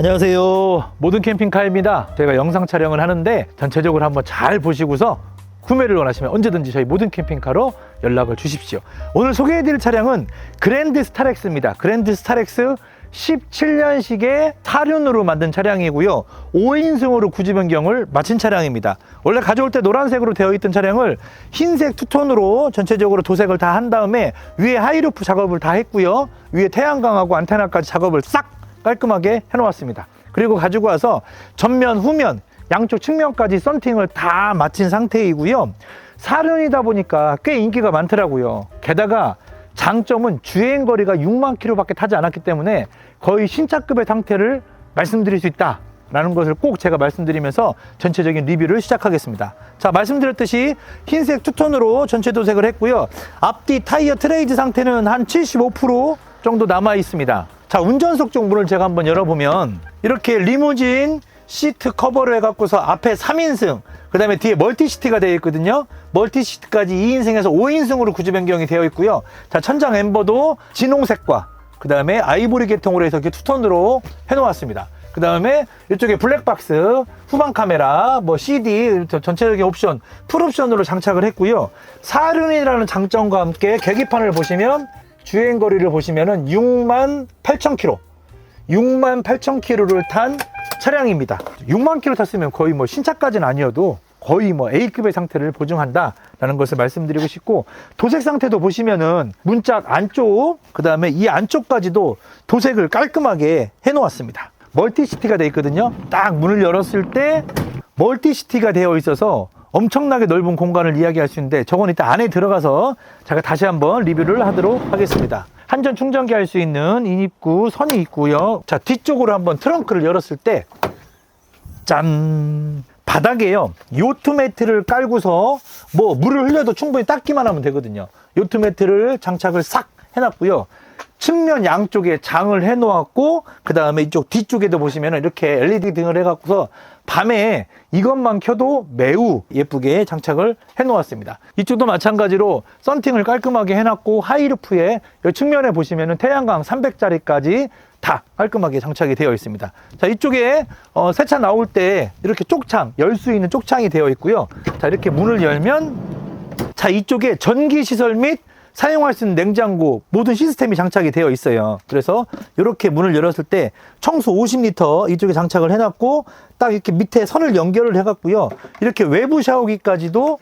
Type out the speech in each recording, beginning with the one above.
안녕하세요. 모든 캠핑카입니다. 저희가 영상 촬영을 하는데 전체적으로 한번 잘 보시고서 구매를 원하시면 언제든지 저희 모든 캠핑카로 연락을 주십시오. 오늘 소개해드릴 차량은 그랜드 스타렉스입니다. 그랜드 스타렉스 17년식의 사륜으로 만든 차량이고요. 5인승으로 구지 변경을 마친 차량입니다. 원래 가져올 때 노란색으로 되어 있던 차량을 흰색 투톤으로 전체적으로 도색을 다 한 다음에 위에 하이루프 작업을 다 했고요. 위에 태양광하고 안테나까지 작업을 싹 깔끔하게 해놓았습니다. 그리고 가지고 와서 전면, 후면, 양쪽 측면까지 썬팅을 다 마친 상태이고요. 사륜이다 보니까 꽤 인기가 많더라고요. 게다가 장점은 주행 거리가 6만 킬로밖에 타지 않았기 때문에 거의 신차급의 상태를 말씀드릴 수 있다. 라는 것을 꼭 제가 말씀드리면서 전체적인 리뷰를 시작하겠습니다. 자, 말씀드렸듯이 흰색 투톤으로 전체 도색을 했고요. 앞뒤 타이어 트레이드 상태는 한 75% 정도 남아 있습니다. 자, 운전석 쪽 문을 제가 한번 열어보면 이렇게 리무진 시트 커버를 해갖고서 앞에 3인승, 그 다음에 뒤에 멀티시트가 되어 있거든요. 멀티시트까지 2인승에서 5인승으로 구조 변경이 되어 있고요. 자, 천장 엠버도 진홍색과 그 다음에 아이보리 계통으로 해서 이렇게 투톤으로 해놓았습니다. 그 다음에 이쪽에 블랙박스, 후방 카메라, 뭐 CD, 저- 전체적인 옵션, 풀옵션으로 장착을 했고요. 사륜이라는 장점과 함께 계기판을 보시면 주행 거리를 보시면은 6만 8천 킬로. 6만 8천 킬로를 탄 차량입니다. 6만 킬로 탔으면 거의 뭐 신차까지는 아니어도 거의 뭐 A급의 상태를 보증한다라는 것을 말씀드리고 싶고 도색 상태도 보시면은 문짝 안쪽 그 다음에 이 안쪽까지도 도색을 깔끔하게 해 놓았습니다. 멀티시티가 되어 있거든요. 딱 문을 열었을 때 멀티시티가 되어 있어서 엄청나게 넓은 공간을 이야기할 수 있는데 저건 이따 안에 들어가서 제가 다시 한번 리뷰를 하도록 하겠습니다. 한전 충전기 할 수 있는 인입구 선이 있고요. 자 뒤쪽으로 한번 트렁크를 열었을 때 짠! 바닥에요. 요트 매트를 깔고서 뭐 물을 흘려도 충분히 닦기만 하면 되거든요. 요트 매트를 장착을 싹 해놨고요. 측면 양쪽에 장을 해 놓았고 그 다음에 이쪽 뒤쪽에도 보시면 이렇게 LED 등을 해 갖고서 밤에 이것만 켜도 매우 예쁘게 장착을 해 놓았습니다. 이쪽도 마찬가지로 썬팅을 깔끔하게 해 놨고 하이루프에 이 측면에 보시면은 태양광 300짜리까지 다 깔끔하게 장착이 되어 있습니다. 자, 이쪽에 어, 새차 나올 때 이렇게 쪽창, 열 수 있는 쪽창이 되어 있고요. 자, 이렇게 문을 열면 자, 이쪽에 전기 시설 및 사용할 수 있는 냉장고 모든 시스템이 장착이 되어 있어요. 그래서 이렇게 문을 열었을 때 청소 50리터 이쪽에 장착을 해놨고 딱 이렇게 밑에 선을 연결을 해갖고요. 이렇게 외부 샤워기까지도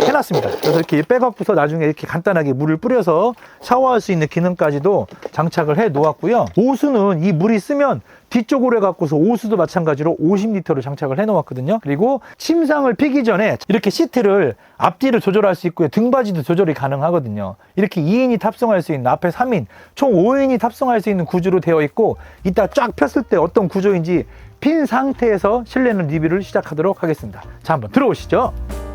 해놨습니다. 그래서 이렇게 빼갖고서 나중에 이렇게 간단하게 물을 뿌려서 샤워할 수 있는 기능까지도 장착을 해 놓았고요. 오수는 이 물이 쓰면 뒤쪽으로 해갖고서 오수도 마찬가지로 50리터를 장착을 해 놓았거든요. 그리고 침상을 피기 전에 이렇게 시트를 앞뒤를 조절할 수 있고요. 등받이도 조절이 가능하거든요. 이렇게 2인이 탑승할 수 있는 앞에 3인, 총 5인이 탑승할 수 있는 구조로 되어 있고 이따 쫙 폈을 때 어떤 구조인지 핀 상태에서 실내는 리뷰를 시작하도록 하겠습니다. 자, 한번 들어오시죠.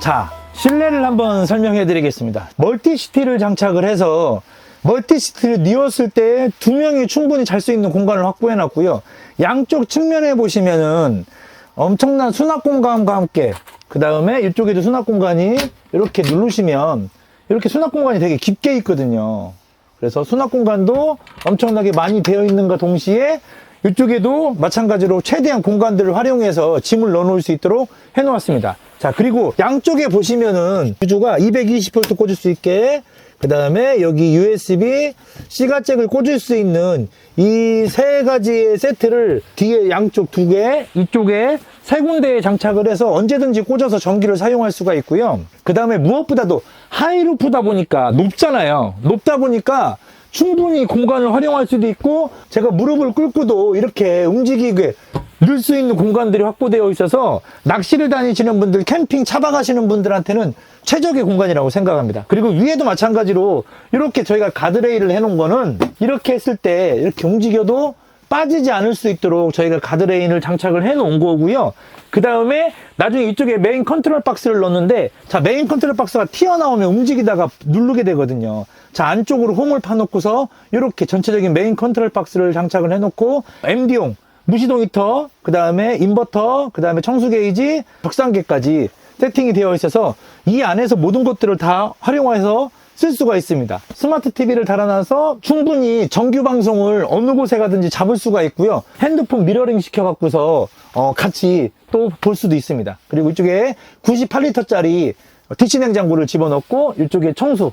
자, 실내를 한번 설명해 드리겠습니다. 멀티시티를 장착을 해서 멀티시티를 뉘었을 때 두 명이 충분히 잘 수 있는 공간을 확보해 놨고요. 양쪽 측면에 보시면은 엄청난 수납 공간과 함께 그 다음에 이쪽에도 수납 공간이 이렇게 누르시면 이렇게 수납 공간이 되게 깊게 있거든요. 그래서 수납 공간도 엄청나게 많이 되어 있는가 동시에 이쪽에도 마찬가지로 최대한 공간들을 활용해서 짐을 넣어놓을 수 있도록 해놓았습니다. 자, 그리고 양쪽에 보시면은 구조가 220V 꽂을 수 있게 그 다음에 여기 USB C가 잭을 꽂을 수 있는 이 세 가지의 세트를 뒤에 양쪽 두 개, 이쪽에 세 군데에 장착을 해서 언제든지 꽂아서 전기를 사용할 수가 있고요. 그 다음에 무엇보다도 하이루프다 보니까 높잖아요. 높다 보니까 충분히 공간을 활용할 수도 있고 제가 무릎을 꿇고도 이렇게 움직이게 넣을 수 있는 공간들이 확보되어 있어서 낚시를 다니시는 분들, 캠핑 차박하시는 분들한테는 최적의 공간이라고 생각합니다. 그리고 위에도 마찬가지로 이렇게 저희가 가드레일을 해 놓은 거는 이렇게 했을 때 이렇게 움직여도 빠지지 않을 수 있도록 저희가 가드레인을 장착을 해 놓은 거고요. 그 다음에 나중에 이쪽에 메인 컨트롤 박스를 넣는데 자 메인 컨트롤 박스가 튀어나오면 움직이다가 누르게 되거든요. 자 안쪽으로 홈을 파놓고서 이렇게 전체적인 메인 컨트롤 박스를 장착을 해놓고 MD용 무시동 히터, 그 다음에 인버터, 그 다음에 청수 게이지, 적상기까지 세팅이 되어 있어서 이 안에서 모든 것들을 다 활용해서 쓸 수가 있습니다. 스마트 TV를 달아놔서 충분히 정규 방송을 어느 곳에 가든지 잡을 수가 있고요. 핸드폰 미러링 시켜갖고서 어, 같이 또 볼 수도 있습니다. 그리고 이쪽에 98리터짜리 디치 냉장고를 집어넣고 이쪽에 청수,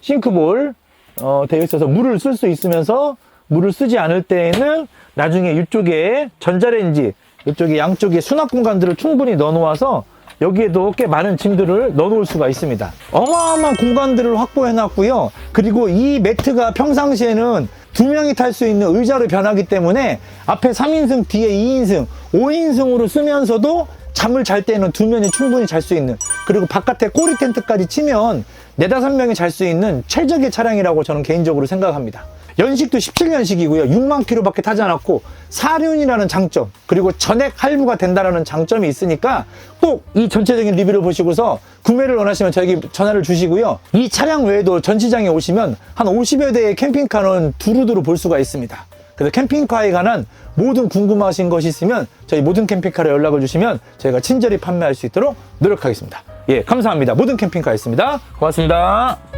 싱크볼 어, 되어 있어서 물을 쓸 수 있으면서 물을 쓰지 않을 때에는 나중에 이쪽에 전자레인지 이쪽에 양쪽에 수납 공간들을 충분히 넣어 놓아서 여기에도 꽤 많은 짐들을 넣어 놓을 수가 있습니다 어마어마한 공간들을 확보해 놨고요 그리고 이 매트가 평상시에는 두 명이 탈 수 있는 의자로 변하기 때문에 앞에 3인승 뒤에 2인승 5인승으로 쓰면서도 잠을 잘 때는 두 명이 충분히 잘 수 있는 그리고 바깥에 꼬리 텐트까지 치면 네다섯 명이 잘 수 있는 최적의 차량이라고 저는 개인적으로 생각합니다. 연식도 17년식이고요. 6만 킬로밖에 타지 않았고 사륜이라는 장점 그리고 전액 할부가 된다라는 장점이 있으니까 꼭 이 전체적인 리뷰를 보시고서 구매를 원하시면 저에게 전화를 주시고요. 이 차량 외에도 전시장에 오시면 한 50여 대의 캠핑카는 두루두루 볼 수가 있습니다. 그래서 캠핑카에 관한 모든 궁금하신 것이 있으면 저희 모든 캠핑카로 연락을 주시면 저희가 친절히 판매할 수 있도록 노력하겠습니다. 예, 감사합니다. 모든 캠핑카였습니다. 고맙습니다.